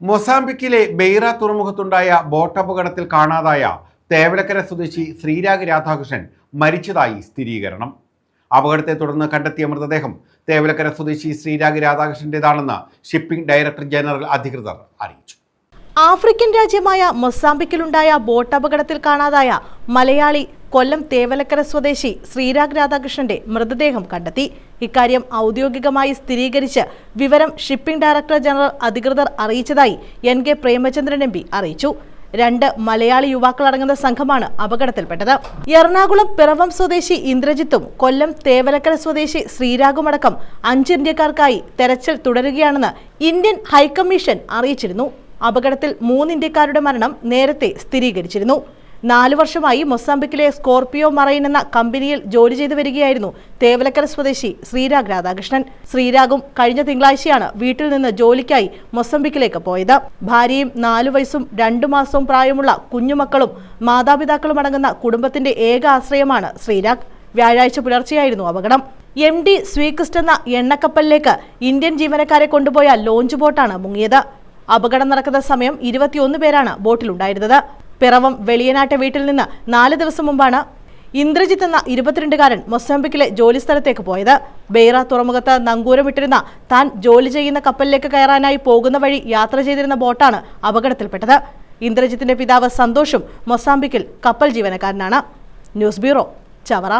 മൊസാംബിക്കിലെ ബെയ്റ തുറമുഖത്തുണ്ടായ ബോട്ടപകടത്തിൽ കാണാതായ തേവലക്കര സ്വദേശി ശ്രീരാഗ് രാധാകൃഷ്ണൻ മരിച്ചതായി സ്ഥിരീകരണം. അപകടത്തെ തുടർന്ന് കണ്ടെത്തിയ മൃതദേഹം തേവലക്കര സ്വദേശി ശ്രീരാഗ് രാധാകൃഷ്ണന്റേതാണെന്ന് ഷിപ്പിംഗ് ഡയറക്ടർ ജനറൽ അധികൃതർ അറിയിച്ചു. ആഫ്രിക്കൻ രാജ്യമായ മൊസാംബിക്കിലുണ്ടായ ബോട്ട് അപകടത്തിൽ കാണാതായ മലയാളി കൊല്ലം തേവലക്കര സ്വദേശി ശ്രീരാഗ് രാധാകൃഷ്ണന്റെ മൃതദേഹം കണ്ടെത്തി. ഇക്കാര്യം ഔദ്യോഗികമായി സ്ഥിരീകരിച്ച് വിവരം ഷിപ്പിംഗ് ഡയറക്ടർ ജനറൽ അധികൃതർ അറിയിച്ചതായി എൻ കെ പ്രേമചന്ദ്രൻ എം അറിയിച്ചു. രണ്ട് മലയാളി യുവാക്കളടങ്ങുന്ന സംഘമാണ് അപകടത്തിൽപ്പെട്ടത്. എറണാകുളം പിറവം സ്വദേശി ഇന്ദ്രജിത്തും കൊല്ലം തേവലക്കര സ്വദേശി ശ്രീരാഗുമടക്കം അഞ്ച് ഇന്ത്യക്കാർക്കായി തെരച്ചിൽ തുടരുകയാണെന്ന് ഇന്ത്യൻ ഹൈക്കമ്മീഷൻ അറിയിച്ചിരുന്നു. അപകടത്തിൽ മൂന്ന് ഇന്ത്യക്കാരുടെ മരണം നേരത്തെ സ്ഥിരീകരിച്ചിരുന്നു. നാലു വർഷമായി മൊസാംബിക്കിലെ സ്കോർപിയോ മറൈൻ എന്ന കമ്പനിയിൽ ജോലി ചെയ്തു വരികയായിരുന്നു തേവലക്കര സ്വദേശി ശ്രീരാഗ് രാധാകൃഷ്ണൻ. ശ്രീരാഗും കഴിഞ്ഞ തിങ്കളാഴ്ചയാണ് വീട്ടിൽ നിന്ന് ജോലിക്കായി മൊസാമ്പിക്കിലേക്ക് പോയത്. ഭാര്യയും നാലു വയസ്സും രണ്ടു മാസവും പ്രായമുള്ള കുഞ്ഞുമക്കളും മാതാപിതാക്കളും അടങ്ങുന്ന കുടുംബത്തിന്റെ ഏക ആശ്രയമാണ് ശ്രീരാഗ്. വ്യാഴാഴ്ച പുലർച്ചെയായിരുന്നു അപകടം. എം ഡി സ്വീക്രിസ്റ്റ് എന്ന എണ്ണക്കപ്പലിലേക്ക് ഇന്ത്യൻ ജീവനക്കാരെ കൊണ്ടുപോയ ലോഞ്ച് ബോട്ടാണ് മുങ്ങിയത്. അപകടം നടക്കുന്ന സമയം ഇരുപത്തിയൊന്ന് പേരാണ് ബോട്ടിലുണ്ടായിരുന്നത്. പിറവം വെളിയനാട്ടെ വീട്ടിൽ നിന്ന് നാല് ദിവസം മുമ്പാണ് ഇന്ദ്രജിത്ത് എന്ന ഇരുപത്തിരണ്ടുകാരൻ മൊസാംബിക്കിലെ ജോലിസ്ഥലത്തേക്ക് പോയത്. ബെയ്റ തുറമുഖത്ത് നങ്കൂരമിട്ടിരുന്ന താൻ ജോലി ചെയ്യുന്ന കപ്പലിലേക്ക് കയറാനായി പോകുന്ന വഴി യാത്ര ചെയ്തിരുന്ന ബോട്ടാണ് അപകടത്തിൽപ്പെട്ടത്. ഇന്ദ്രജിത്തിന്റെ പിതാവ് സന്തോഷും മൊസാംബിക്കിൽ കപ്പൽ ജീവനക്കാരനാണ്. News bureau Chavara.